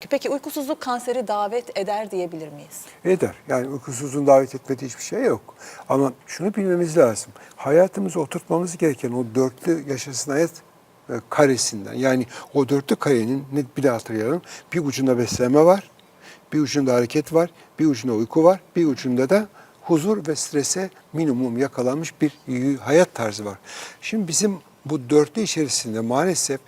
Peki uykusuzluk kanseri davet eder diyebilir miyiz? Eder. Yani uykusuzluğun davet etmediği hiçbir şey yok. Ama şunu bilmemiz lazım. Hayatımızı oturtmamız gereken o dörtlü yaşasın hayat e, karesinden. Yani o dörtlü karenin net bir daha hatırlayalım. Bir ucunda beslenme var, bir ucunda hareket var, bir ucunda uyku var, bir ucunda da huzur ve strese minimum yakalanmış bir hayat tarzı var. Şimdi bizim bu dörtlü içerisinde maalesef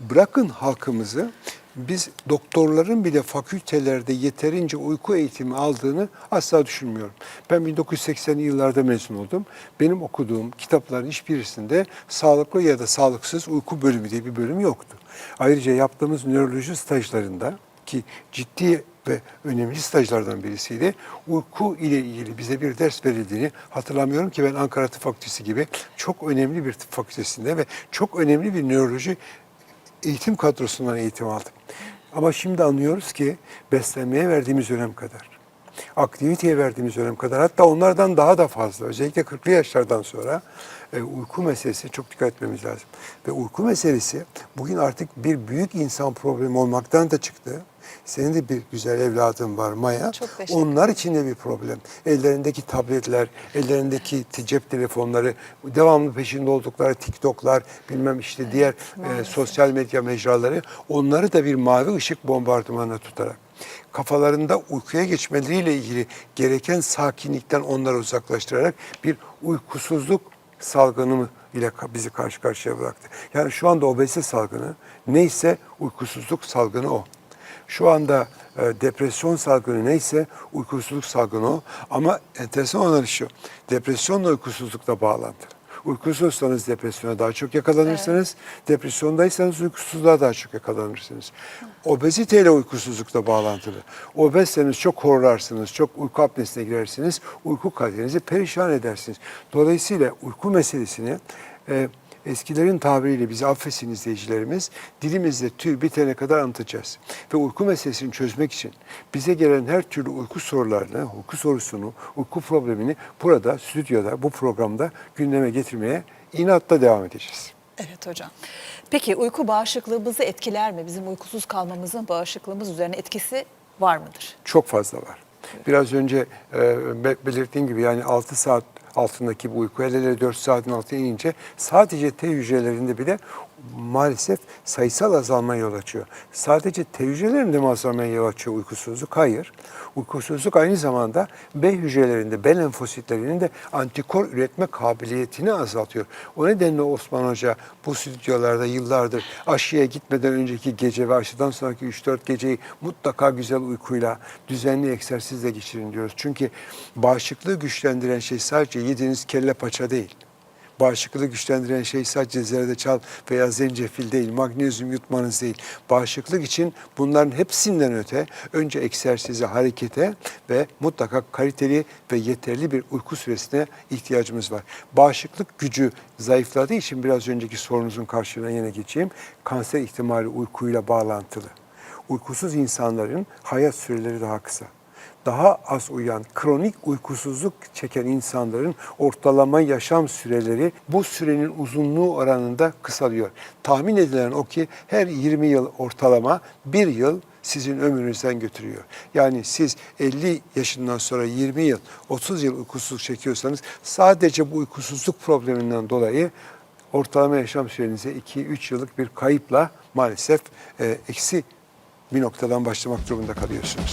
bırakın halkımızı biz doktorların bile fakültelerde yeterince uyku eğitimi aldığını asla düşünmüyorum. Ben 1980'li yıllarda mezun oldum. Benim okuduğum kitapların hiçbirisinde sağlıklı ya da sağlıksız uyku bölümü diye bir bölüm yoktu. Ayrıca yaptığımız nöroloji stajlarında ki ciddi ve önemli stajlardan birisiydi. Uyku ile ilgili bize bir ders verildiğini hatırlamıyorum ki ben Ankara Tıp Fakültesi gibi çok önemli bir tıp fakültesinde ve çok önemli bir nöroloji eğitim kadrosundan eğitim aldım. Ama şimdi anlıyoruz ki beslenmeye verdiğimiz önem kadar, aktiviteye verdiğimiz önem kadar hatta onlardan daha da fazla özellikle 40'lı yaşlardan sonra e, uyku meselesi çok dikkat etmemiz lazım. Ve uyku meselesi bugün artık bir büyük insan problemi olmaktan da çıktı. Senin de bir güzel evladın var Maya. Onlar için de bir problem. Ellerindeki tabletler, ellerindeki cep telefonları, devamlı peşinde oldukları TikTok'lar, bilmem işte diğer e, sosyal medya mecraları onları da bir mavi ışık bombardımanına tutarak kafalarında uykuya geçmeleriyle ilgili gereken sakinlikten onları uzaklaştırarak bir uykusuzluk salgını ile bizi karşı karşıya bıraktı. Yani şu anda obezite salgını neyse uykusuzluk salgını o. Şu anda e, depresyon salgını neyse uykusuzluk salgını o. Ama enteresan olan şu, depresyonla uykusuzluk da bağlantılı. Uykusuzsanız depresyona daha çok yakalanırsınız. Depresyondaysanız uykusuzluğa daha çok yakalanırsınız. Obeziteyle uykusuzluk da bağlantılı. Obezseniz çok horlarsınız, çok uyku apnesine girersiniz. Uyku kalitenizi perişan edersiniz. Dolayısıyla uyku meselesini e, eskilerin tabiriyle bizi affetsin izleyicilerimiz, dilimizde tüy bitene kadar anlatacağız. Ve uyku meselesini çözmek için bize gelen her türlü uyku sorularını, uyku sorusunu, uyku problemini burada, stüdyoda, bu programda gündeme getirmeye inatla devam edeceğiz. Evet hocam. Peki uyku bağışıklığımızı etkiler mi? Bizim uykusuz kalmamızın bağışıklığımız üzerine etkisi var mıdır? Çok fazla var. Biraz önce e, be- belirttiğim gibi yani 6 saat altındaki bu uyku hele hele 4 saatin altına inince sadece T hücrelerinde bile maalesef sayısal azalmaya yol açıyor. Sadece T hücrelerinde mi azalmaya yol açıyor uykusuzluk? Hayır. Uykusuzluk aynı zamanda B hücrelerinde, B lenfositlerinin de antikor üretme kabiliyetini azaltıyor. O nedenle Osman Hoca bu stüdyolarda yıllardır aşıya gitmeden önceki gece ve aşıdan sonraki 3-4 geceyi mutlaka güzel uykuyla, düzenli egzersizle geçirin diyoruz. Çünkü bağışıklığı güçlendiren şey sadece yediğiniz kelle paça değil. Bağışıklığı güçlendiren şey sadece zerdeçal veya zencefil değil, magnezyum yutmanız değil. Bağışıklık için bunların hepsinden öte önce egzersize, harekete ve mutlaka kaliteli ve yeterli bir uyku süresine ihtiyacımız var. Bağışıklık gücü zayıfladığı için biraz önceki sorunuzun karşılığına yine geçeyim. Kanser ihtimali uykuyla bağlantılı. Uykusuz insanların hayat süreleri daha kısa daha az uyuyan, kronik uykusuzluk çeken insanların ortalama yaşam süreleri bu sürenin uzunluğu oranında kısalıyor. Tahmin edilen o ki her 20 yıl ortalama bir yıl sizin ömrünüzden götürüyor. Yani siz 50 yaşından sonra 20 yıl, 30 yıl uykusuzluk çekiyorsanız sadece bu uykusuzluk probleminden dolayı ortalama yaşam sürenize 2-3 yıllık bir kayıpla maalesef e, eksi bir noktadan başlamak durumunda kalıyorsunuz.